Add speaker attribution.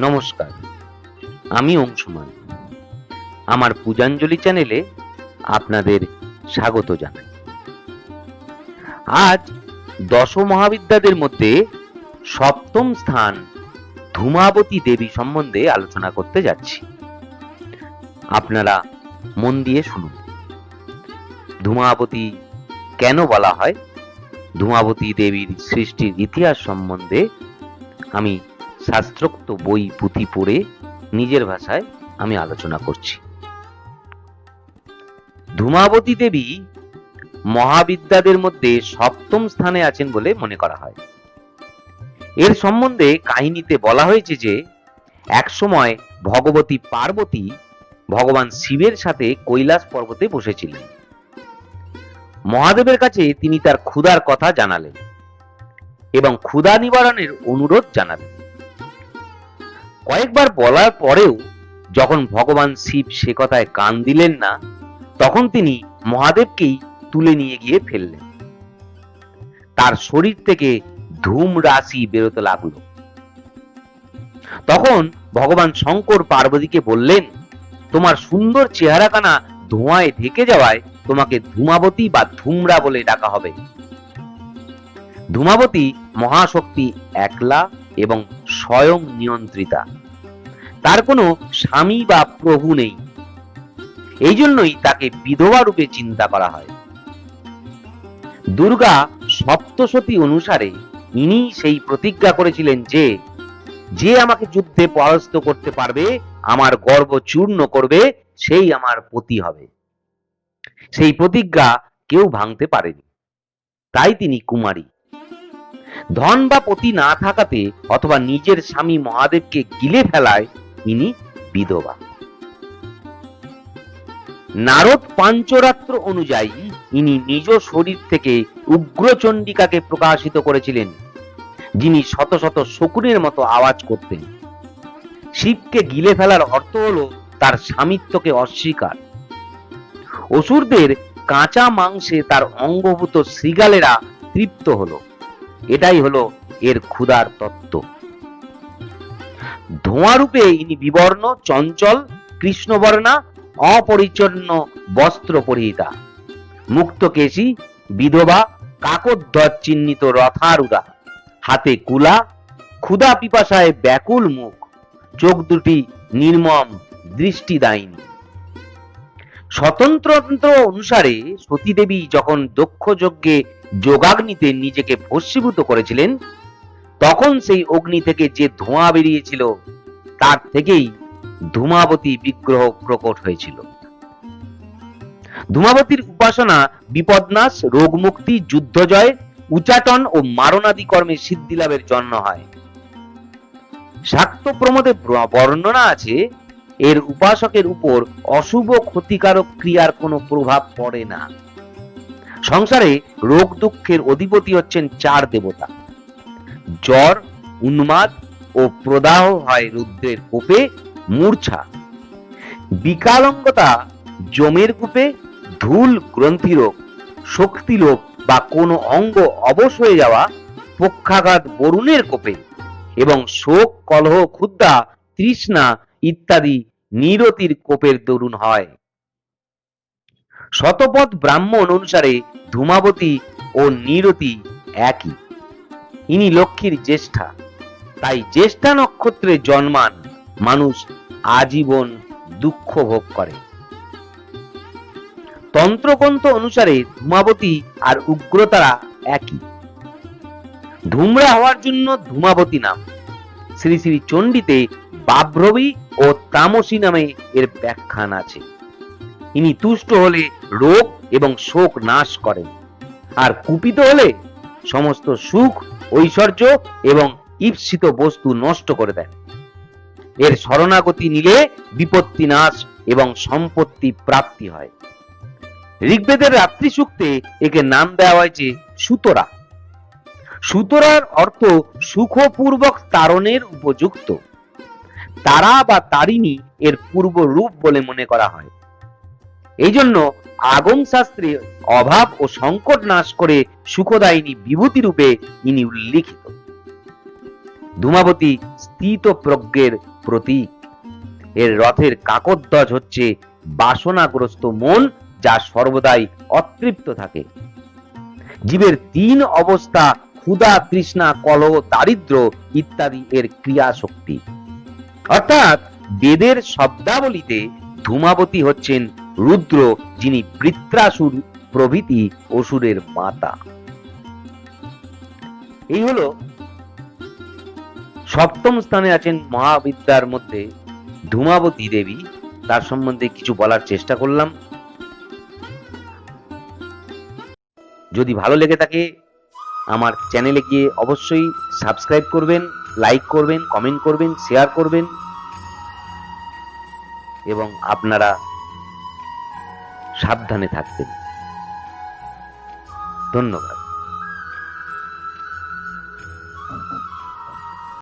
Speaker 1: নমস্কার। আমি অংশুমান। আমার পূজাঞ্জলি চ্যানেলে আপনাদের স্বাগত জানাই। আজ দশ মহাবিদ্যাদের মধ্যে সপ্তম স্থান ধূমাবতী দেবী সম্বন্ধে আলোচনা করতে যাচ্ছি। আপনারা মন দিয়ে শুনুন। ধূমাবতী কেন বলা হয়? ধূমাবতী দেবীর সৃষ্টির ইতিহাস সম্বন্ধে আমি শাস্ত্রোক্ত বই পুঁথি পড়ে নিজের ভাষায় আমি আলোচনা করছি। ধূমাবতী দেবী মহাবিদ্যাদের মধ্যে সপ্তম স্থানে আছেন বলে মনে করা হয়। এর সম্বন্ধে কাহিনীতে বলা হয়েছে যে একসময় ভগবতী পার্বতী ভগবান শিবের সাথে কৈলাস পর্বতে বসেছিলেন। মহাদেবের কাছে তিনি তার ক্ষুধার কথা জানালেন এবং ক্ষুধা নিবারণের অনুরোধ জানালেন। কয়েকবার বলার পরেও যখন ভগবান শিব সে কথায় কান দিলেন না, তখন তিনি মহাদেবকেই তুলে নিয়ে গিয়ে ফেললেন। তার শরীর থেকে ধূম রাশি বেরোতে লাগল। তখন ভগবান শঙ্কর পার্বতীকে বললেন, তোমার সুন্দর চেহারাখানা ধোঁয়ায় ঢেকে যাওয়ায় তোমাকে ধূমাবতী বা ধুমরা বলে ডাকা হবে। ধূমাবতী মহাশক্তি একলা এবং স্বয়ং নিয়ন্ত্রিতা। তার কোনো স্বামী বা প্রভু নেই। এই জন্যই তাকে বিধবা রূপে চিন্তা করা হয়। দুর্গা সপ্তশতী অনুসারে ইনি সেই প্রতিজ্ঞা করেছিলেন যে যে আমাকে যুদ্ধে পরাস্ত করতে পারবে, আমার গর্ব চূর্ণ করবে, সেই আমার পতি হবে। সেই প্রতিজ্ঞা কেউ ভাঙতে পারেনি। তাই তিনি কুমারী। ধন বা পতি না থাকাতে অথবা নিজের স্বামী মহাদেবকে গিলে ফেলায় ইনি বিধবা। নারদ পাঞ্চরাত্র অনুযায়ী ইনি নিজ শরীর থেকে উগ্রচণ্ডিকাকে প্রকাশিত করেছিলেন, যিনি শত শত শকুনের মতো আওয়াজ করতেন। শিবকে গিলে ফেলার অর্থ হলো তার স্বামিত্বকে অস্বীকার। অসুরদের কাঁচা মাংসে তার অঙ্গভূত শৃগালেরা তৃপ্ত হলো। এটাই হলো এর ক্ষুধার তত্ত্ব। ধোঁয়ারূপে ইনি বিবর্ণ, চঞ্চল, কৃষ্ণবর্ণা, অপরিচ্ছন্ন বস্ত্র পরিহিতা মুক্তকেশী, বিধবা কাকোদ্ধ্বজ চিহ্নিত রথারুরা হাতে কুলা, ক্ষুধা পিপাসায় ব্যাকুল মুখ। চোখ দুটি নির্মম, দৃষ্টিদায়িনী। স্বতন্ত্র অনুসারে সতীদেবী যখন দক্ষ যজ্ঞে যোগাগ্নিতে নিজেকে ভস্মীভূত করেছিলেন, তখন সেই অগ্নি থেকে যে ধোঁয়া বেরিয়েছিল, তার থেকেই ধূমাবতী বিগ্রহ প্রকট হয়েছিল। ধূমাবতীর উপাসনা বিপদনাশ, রোগমুক্তি, যুদ্ধজয়, উচাটন ও মারণাদি কর্মে সিদ্ধি লাভের জন্য হয়। শাক্ত প্রমোদে বর্ণনা আছে, এর উপাসকের উপর অশুভ ক্ষতিকারক ক্রিয়ার কোনো প্রভাব পড়ে না। সংসারে রোগ দুঃখের অধিপতি হচ্ছেন চার দেবতা। জ্বর, উন্মাদ ও প্রদাহ হয় রুদ্রের কোপে, মূর্ছা। বিকালঙ্গতা জমের কূপে, ধূল গ্রন্থিরোগ শক্তিলোভ বা কোনো অঙ্গ অবশ হয়ে যাওয়া পক্ষাঘাত বরুণের কোপে এবং শোক, কলহ ক্ষুদ্রা তৃষ্ণা ইত্যাদি নিরতির কোপের দরুন হয়। শতপথ ব্রাহ্মণ অনুসারে ধূমাবতী ও নিরতি একই। ইনি লক্ষ্মীর জ্যেষ্ঠা। তাই জ্যেষ্ঠা নক্ষত্রে জন্মান মানুষ আজীবন দুঃখ ভোগ করে। তন্ত্রগ্রন্থ অনুসারে ধূমাবতী আর উগ্রতারা একই। ধূমরা হওয়ার জন্য ধূমাবতী নাম। শ্রী শ্রী চণ্ডীতে বাভ্রবী ও তামসী নামে এর ব্যাখ্যান আছে। ইনি তুষ্ট হলে রোগ এবং শোক নাশ করেন। আর কুপিত হলে সমস্ত সুখ, ঐশ্বর্য এবং ঈপ্সিত বস্তু নষ্ট করে দেন। এর শরণাগতি নিলে বিপত্তি নাশ এবং সম্পত্তি প্রাপ্তি হয়। ঋগ্বেদের রাত্রি সূক্তে একে নাম দেওয়া হয়েছে সুতরা। সুতরার অর্থ সুখপূর্বক তারণের উপযুক্ত। তারা বা তারিণী এর পূর্ব রূপ বলে মনে করা হয়। এই জন্য আগম শাস্ত্রে অভাব ও সংকট নাশ করে সুখদায়িনী বিভূতি রূপে ইনি উল্লিখিত। ধূমাবতী স্থিত প্রজ্ঞের প্রতীক। এর রথের কাকধ্বজ হচ্ছে বাসনাগ্রস্ত মন যা সর্বদাই অতৃপ্ত থাকে। জীবের তিন অবস্থা, ক্ষুধা, তৃষ্ণা, কলহ, দারিদ্র ইত্যাদি এর ক্রিয়া শক্তি অর্থাৎ বেদের শব্দাবলীতে ধূমাবতী হচ্ছেন রুদ্র, যিনি বৃত্রাসুর প্রভৃতি অসুরের মাতা। এই হলো সপ্তম স্থানে আছেন মহাবিদ্যার মধ্যে ধূমাবতী দেবী। তার সম্বন্ধে কিছু বলার চেষ্টা করলাম। যদি ভালো লেগে থাকে, আমার চ্যানেলে গিয়ে অবশ্যই সাবস্ক্রাইব করবেন, লাইক করবেন, কমেন্ট করবেন, শেয়ার করবেন। এবং আপনারা সাবধানে থাকবেন। ধন্যবাদ।